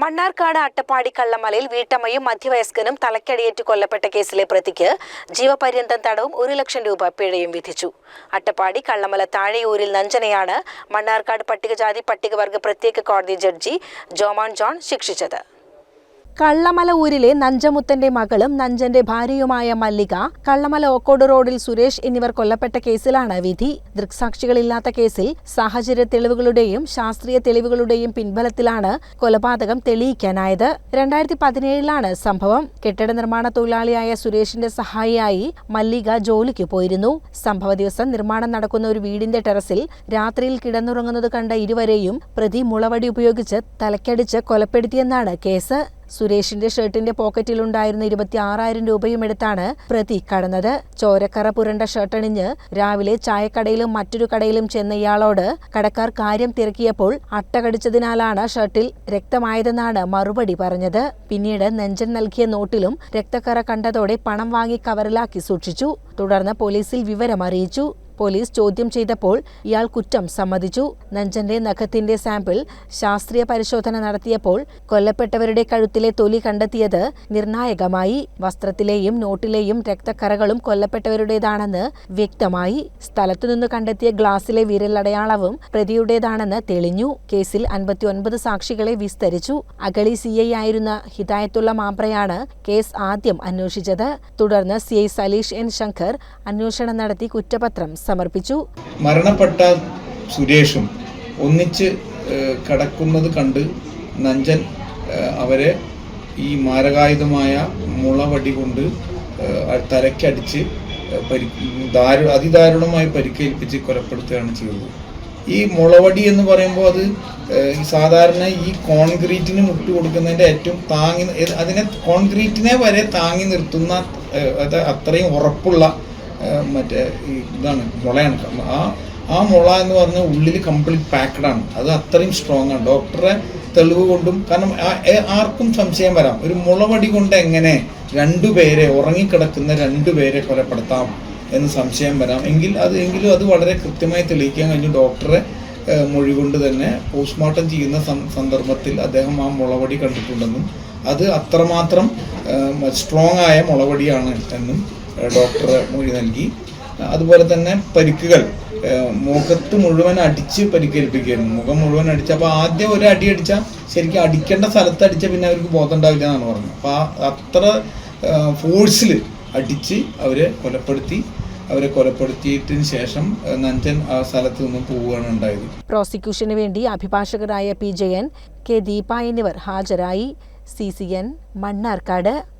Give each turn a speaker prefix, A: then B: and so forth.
A: മണ്ണാർക്കാട് അട്ടപ്പാടി കള്ളമലയിൽ വീട്ടമ്മയും മധ്യവയസ്കനും തലക്കടിയേറ്റ് കൊല്ലപ്പെട്ട കേസിലെ പ്രതിക്ക് ജീവപര്യന്തം തടവും ഒരു ലക്ഷം രൂപ പിഴയും വിധിച്ചു. അട്ടപ്പാടി കള്ളമല താഴെയൂരിൽ നഞ്ചനയാണ് മണ്ണാർക്കാട് പട്ടികജാതി പട്ടികവർഗ പ്രത്യേക കോടതി ജഡ്ജി ജോമാൻ ജോൺ ശിക്ഷിച്ചത്. കള്ളമല ഊരിലെ നഞ്ചമുത്തന്റെ മകളും നഞ്ചന്റെ ഭാര്യയുമായ മല്ലിക കള്ളമല ഓക്കോട് റോഡിൽ സുരേഷ് എന്നിവർ കൊല്ലപ്പെട്ട കേസിലാണ് വിധി. ദൃക്സാക്ഷികളില്ലാത്ത കേസിൽ സാഹചര്യ തെളിവുകളുടെയും ശാസ്ത്രീയ തെളിവുകളുടെയും പിൻബലത്തിലാണ് കൊലപാതകം തെളിയിക്കാനായത്. രണ്ടായിരത്തി പതിനേഴിലാണ് സംഭവം. കെട്ടിട നിർമ്മാണ തൊഴിലാളിയായ സുരേഷിന്റെ സഹായിയായി മല്ലിക ജോലിക്ക് പോയിരുന്നു. സംഭവ ദിവസം നിർമ്മാണം നടക്കുന്ന ഒരു വീടിന്റെ ടെറസിൽ രാത്രിയിൽ കിടന്നുറങ്ങുന്നത് കണ്ട ഇരുവരെയും പ്രതി മുളവടി ഉപയോഗിച്ച് തലക്കടിച്ച് കൊലപ്പെടുത്തിയെന്നാണ് കേസ്. സുരേഷിന്റെ ഷർട്ടിന്റെ പോക്കറ്റിലുണ്ടായിരുന്ന ഇരുപത്തി ആറായിരം രൂപയും എടുത്താണ് പ്രതി കടന്നത്. ചോരക്കറ പുരണ്ട ഷർട്ടണിഞ്ഞ് രാവിലെ ചായക്കടയിലും മറ്റൊരു കടയിലും ചെന്ന ഇയാളോട് കടക്കാർ കാര്യം തിരക്കിയപ്പോൾ അട്ടകടിച്ചതിനാലാണ് ഷർട്ടിൽ രക്തമായതെന്നാണ് മറുപടി പറഞ്ഞത്. പിന്നീട് നെഞ്ചൻ നൽകിയ നോട്ടിലും രക്തക്കറ കണ്ടതോടെ പണം വാങ്ങി കവറിലാക്കി സൂക്ഷിച്ചു. തുടർന്ന് പോലീസിൽ വിവരം അറിയിച്ചു പോലീസ് ചോദ്യം ചെയ്തപ്പോൾ ഇയാൾ കുറ്റം സമ്മതിച്ചു. നഞ്ചന്റെ നഖത്തിന്റെ സാമ്പിൾ ശാസ്ത്രീയ പരിശോധന നടത്തിയപ്പോൾ കൊല്ലപ്പെട്ടവരുടെ കഴുത്തിലെ തൊലി കണ്ടെത്തിയത് നിർണായകമായി. വസ്ത്രത്തിലെയും നോട്ടിലെയും രക്തക്കറകളും കൊല്ലപ്പെട്ടവരുടേതാണെന്ന് വ്യക്തമായി. സ്ഥലത്തുനിന്ന് കണ്ടെത്തിയ ഗ്ലാസിലെ വിരലടയാളവും പ്രതിയുടേതാണെന്ന് തെളിഞ്ഞു. കേസിൽ അൻപത്തിയൊൻപത് സാക്ഷികളെ വിസ്തരിച്ചു. അഗളി സി ഐ ആയിരുന്ന ഹിദായത്തുള്ള മാമ്പ്രയാണ് കേസ് ആദ്യം അന്വേഷിച്ചത്. തുടർന്ന് C I Saleesh N Shankar അന്വേഷണം നടത്തി കുറ്റപത്രം സമർപ്പിച്ചു.
B: മരണപ്പെട്ട സുരേഷും ഒന്നിച്ച് കടക്കുന്നത് കണ്ട് നഞ്ചൻ അവരെ ഈ മാരകായുധമായ മുളവടി കൊണ്ട് തലക്കടിച്ച് ദാരു അതിദാരുണമായി പരിക്കേൽപ്പിച്ച് കൊലപ്പെടുത്തുകയാണ് ചെയ്തത്. ഈ മുളവടി എന്ന് പറയുമ്പോൾ അത് സാധാരണ ഈ കോൺക്രീറ്റിന് മുട്ട് കൊടുക്കുന്നതിന്റെ ഏറ്റവും താങ്ങി അതിനെ കോൺക്രീറ്റിനെ വരെ താങ്ങി നിർത്തുന്ന അത്രയും ഉറപ്പുള്ള മറ്റേ ഇതാണ് മുളയാണ് ആ ആ മുള എന്ന് പറഞ്ഞാൽ ഉള്ളിൽ കംപ്ലീറ്റ് പാക്ഡ് ആണ്. അത് അത്രയും സ്ട്രോങ് ആണ്. ഡോക്ടറെ തെളിവ് കൊണ്ടും കാരണം ആർക്കും സംശയം വരാം. ഒരു മുളവടി കൊണ്ട് എങ്ങനെ രണ്ടുപേരെ ഉറങ്ങിക്കിടക്കുന്ന രണ്ടുപേരെ കൊലപ്പെടുത്താം എന്ന് സംശയം വരാം. എങ്കിൽ അത് എങ്കിലും അത് വളരെ കൃത്യമായി തെളിയിക്കാൻ കഴിഞ്ഞു ഡോക്ടറെ മൊഴി കൊണ്ട് തന്നെ പോസ്റ്റ്മോർട്ടം ചെയ്യുന്ന സന്ദർഭത്തിൽ അദ്ദേഹം ആ മുളവടി കണ്ടിട്ടുണ്ടെന്നും അത് അത്രമാത്രം സ്ട്രോങ് ആയ മുളവടിയാണ് എന്നും ഡോക്ടർ മൊഴി നൽകി. അതുപോലെ തന്നെ പരിക്കുകൾ. മുഖത്ത് മുഴുവൻ അടിച്ച് പരിക്കേൽപ്പിക്കുകയായിരുന്നു. മുഖം മുഴുവൻ അടിച്ച്. അപ്പോൾ ആദ്യം ഒരു അടി അടിച്ചാൽ ശരിക്കും അടിക്കേണ്ട സ്ഥലത്ത് അടിച്ചാൽ പിന്നെ അവർക്ക് ബോധം ഉണ്ടാവില്ല എന്നാണ് പറഞ്ഞത്. അപ്പോൾ ആ അത്ര ഫോഴ്സിൽ അടിച്ച് അവരെ കൊലപ്പെടുത്തി. അവരെ കൊലപ്പെടുത്തിയതിന് ശേഷം നഞ്ചൻ ആ സ്ഥലത്ത് നിന്നും പോവുകയാണ് ഉണ്ടായത്.
A: പ്രോസിക്യൂഷന് വേണ്ടി അഭിഭാഷകരായ പി ജയൻ കെ ദീപ എന്നിവർ ഹാജരായി. C C N Mannarkkad